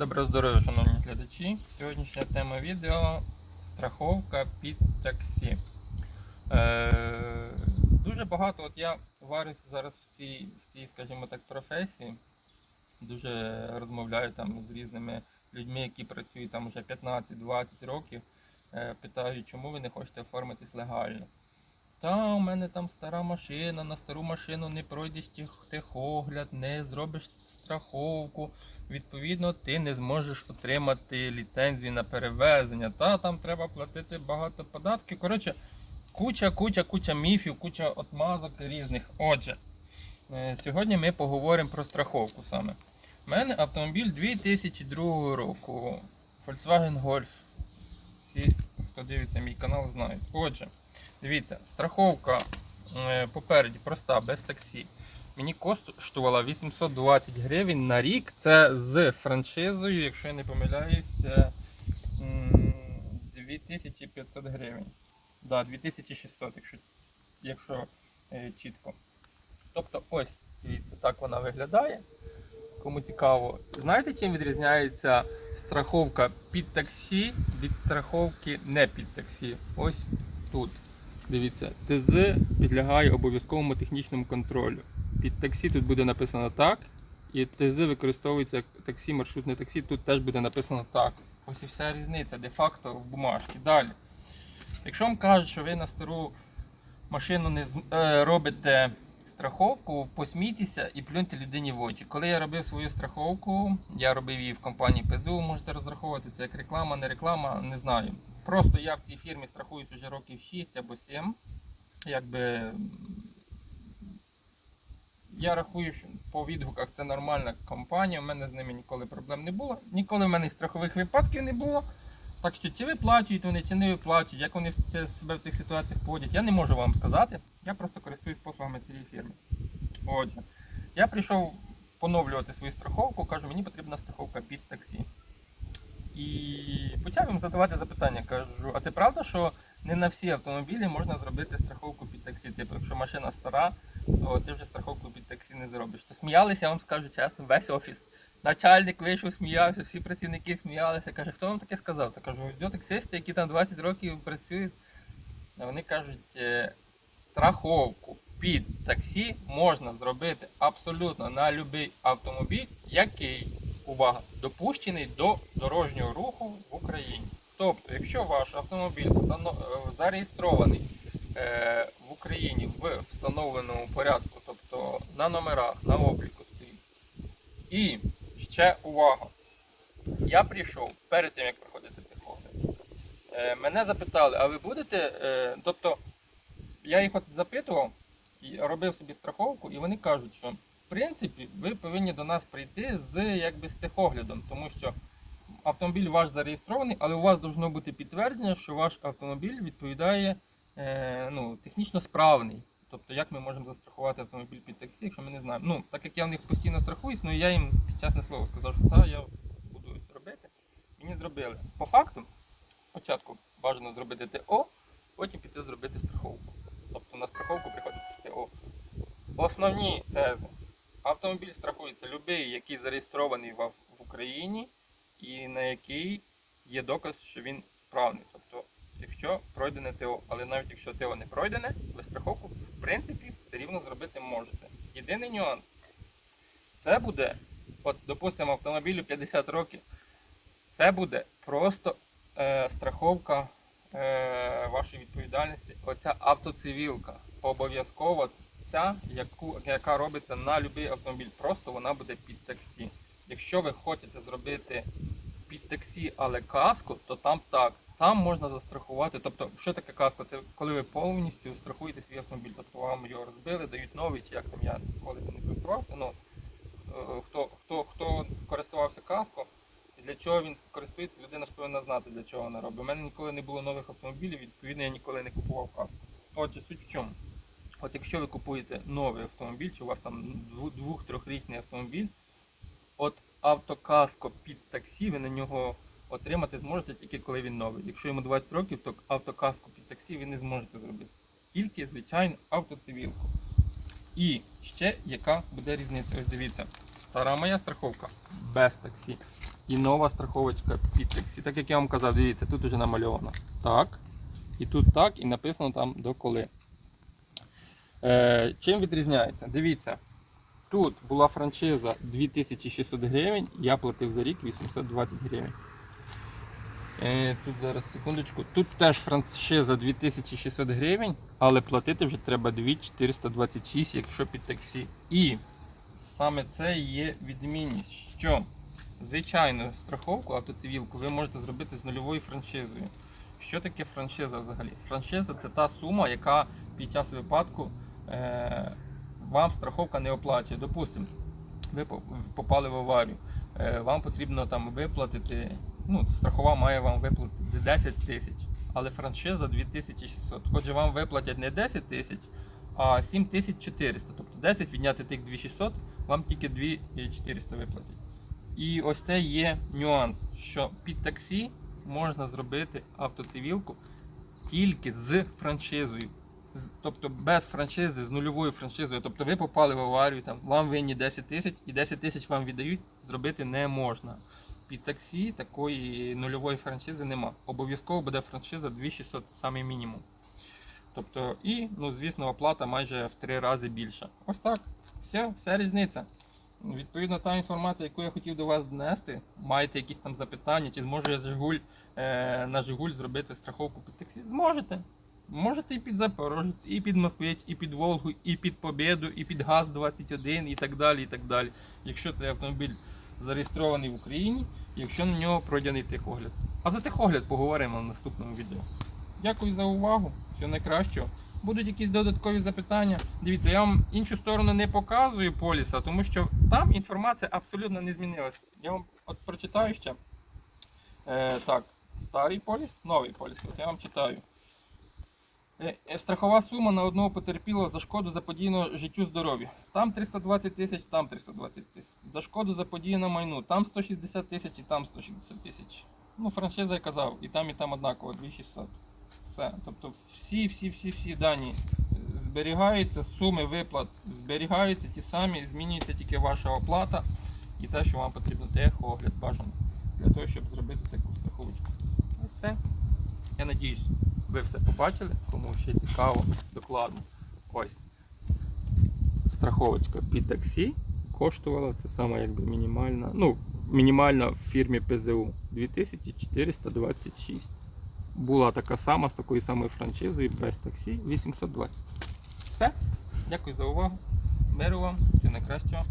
Доброго здоров'я, шановні глядачі. Сьогоднішня тема відео страховка під таксі. Е, дуже багато, от я варюся зараз в цій, в цій, скажімо так, професії. Дуже розмовляю там з різними людьми, які працюють там вже 15-20 років. Е, питаю, чому ви не хочете оформитись легально. Та у мене там стара машина, на стару машину не пройдеш тех- техогляд, не зробиш страховку. Відповідно, ти не зможеш отримати ліцензію на перевезення. Та там треба платити багато податків. Коротше, куча, куча, куча міфів, куча отмазок різних. Отже, е, сьогодні ми поговоримо про страховку саме. У мене автомобіль 2002 року. Volkswagen Golf. Всі, хто дивиться мій канал, знають. Отже, дивіться, страховка е, попереді проста, без таксі. Мені коштувала 820 гривень на рік. Це з франшизою, якщо я не помиляюсь, е, 2500 гривень. Да, 2600, якщо, якщо е, чітко. Тобто, ось, дивіться, так вона виглядає. Кому цікаво. Знаєте, чим відрізняється страховка під таксі від страховки не під таксі? Ось тут. Дивіться, ТЗ підлягає обов'язковому технічному контролю. Під таксі тут буде написано так. І ТЗ використовується як таксі, маршрутне таксі, тут теж буде написано так. Ось і вся різниця де-факто в бумажці. Далі. Якщо вам кажуть, що ви на стару машину не е, робите страховку, посмійтеся і плюньте людині в очі. Коли я робив свою страховку, я робив її в компанії ПЗУ, можете розраховувати це як реклама, не реклама, не знаю. Просто я в цій фірмі страхуюсь вже років 6 або 7. Якби я рахую, що по відгуках це нормальна компанія, у мене з ними ніколи проблем не було. Ніколи в мене страхових випадків не було. Так що чи виплачують вони, чи не виплачують, як вони себе в цих ситуаціях поводять, я не можу вам сказати. Я просто користуюсь послугами цієї фірми. Отже, я прийшов поновлювати свою страховку, кажу, мені потрібна страховка під таксі. І задавати запитання. Кажу, а це правда, що не на всі автомобілі можна зробити страховку під таксі? Типу, якщо машина стара, то ти вже страховку під таксі не зробиш. То сміялися, я вам скажу чесно, весь офіс. Начальник вийшов, сміявся, всі працівники сміялися. Каже, хто вам таке сказав? Та кажу, ось таксисти, які там 20 років працюють. Вони кажуть, е, страховку під таксі можна зробити абсолютно на будь-який автомобіль, який, увага, допущений до дорожнього руху в Україні. Тобто, якщо ваш автомобіль е, зареєстрований е, в Україні в встановленому порядку, тобто на номерах, на обліку стоїть. І ще увага. Я прийшов перед тим, як проходити техогляд. Е, мене запитали, а ви будете. Тобто, я їх от запитував, робив собі страховку, і вони кажуть, що принципі ви повинні до нас прийти з якби з техоглядом, тому що автомобіль ваш зареєстрований, але у вас должно бути підтвердження, що ваш автомобіль відповідає е, ну, технічно справний. Тобто, як ми можемо застрахувати автомобіль під таксі, якщо ми не знаємо. Ну, так як я в них постійно страхуюсь, ну я їм під чесне слово сказав, що так, я буду ось робити. Мені зробили. По факту, спочатку бажано зробити ТО, потім піти зробити страховку. Тобто на страховку приходити з ТО. Основні тези. Автомобіль страхується будь-який, який зареєстрований в Україні і на який є доказ, що він справний. Тобто, якщо пройдене ТО, але навіть якщо ТО не пройдене, ви страховку в принципі все рівно зробити можете. Єдиний нюанс це буде, от, допустимо, автомобілю 50 років, це буде просто е, страховка е, вашої відповідальності. Оця автоцивілка обов'язково ця, яку, яка робиться на будь-який автомобіль. Просто вона буде під таксі. Якщо ви хочете зробити під таксі, але каску, то там так. Там можна застрахувати. Тобто, що таке каска? Це коли ви повністю страхуєте свій автомобіль. Тобто вам його розбили, дають новий, чи як там я ніколи цим не користувався. Ну, е, хто, хто, хто користувався каско, і для чого він користується, людина ж повинна знати, для чого вона робить. У мене ніколи не було нових автомобілів, відповідно, я ніколи не купував каску. Отже, суть в чому? От якщо ви купуєте новий автомобіль, чи у вас там дву- двох-трьохрічний автомобіль, от автокаско під таксі, ви на нього отримати зможете тільки коли він новий. Якщо йому 20 років, то автокаску під таксі ви не зможете зробити. Тільки, звичайно, автоцивілку. І ще яка буде різниця? Ось дивіться, стара моя страховка без таксі. і нова страховочка під таксі. Так як я вам казав, дивіться, тут вже намальовано так. І тут так, і написано там до коли. Е, чим відрізняється? Дивіться, тут була франшиза 2600 гривень, я платив за рік 820 гривень. Е, тут зараз секундочку. Тут теж франшиза 2600 гривень, але платити вже треба 2426, якщо під таксі. І саме це є відмінність, що звичайно страховку автоцивілку ви можете зробити з нульовою франшизою. Що таке франшиза взагалі? Франшиза це та сума, яка під час випадку вам страховка не оплачує. Допустимо, ви попали в аварію, е, вам потрібно там виплатити, ну, страхова має вам виплатити 10 тисяч, але франшиза 2600. Отже, вам виплатять не 10 тисяч, а 7400. Тобто 10 відняти тих 2600, вам тільки 2400 виплатять. І ось це є нюанс, що під таксі можна зробити автоцивілку тільки з франшизою. Тобто без франшизи, з нульовою франшизою. Тобто ви попали в аварію, там, вам винні 10 тисяч і 10 тисяч вам віддають, зробити не можна. Під таксі такої нульової франшизи нема. Обов'язково буде франшиза 2600, це самий мінімум. Тобто, і, ну, звісно, оплата майже в три рази більша. Ось так. Все, вся різниця. Відповідно, та інформація, яку я хотів до вас донести, маєте якісь там запитання, чи зможу я Жигуль, е, на Жигуль зробити страховку під таксі? Зможете. Можете і під Запорожець, і під Москвич, і під Волгу, і під Побєду, і під ГАЗ-21, і так далі. і так далі. Якщо цей автомобіль зареєстрований в Україні, якщо на нього пройдений техогляд. А за техогляд поговоримо в наступному відео. Дякую за увагу. Всього найкращого. Будуть якісь додаткові запитання. Дивіться, я вам іншу сторону не показую поліса, тому що там інформація абсолютно не змінилася. Я вам от прочитаю ще. Е, так, старий поліс, новий поліс. От я вам читаю. Е, е, Страхова сума на одного потерпілого за шкоду заподіяно життю здоров'ю. Там 320 тисяч, там 320 тисяч. За шкоду заподіяно майну. Там 160 тисяч і там 160 тисяч. Ну, франшиза я казав, і там, і там однаково, 2600. Все. Тобто всі, всі, всі, всі дані е, зберігаються, суми виплат зберігаються ті самі, змінюється тільки ваша оплата і те, що вам потрібно техогляд бажано для того, щоб зробити таку страховочку. Ось все. Я надіюсь, ви все побачили, кому ще цікаво, докладно. Ось. Страховочка під таксі коштувала, це саме якби мінімальна, ну, мінімальна в фірмі ПЗУ 2426. Була така сама з такою самою франшизою без таксі 820. Все. Дякую за увагу. Миру вам, всього найкращого.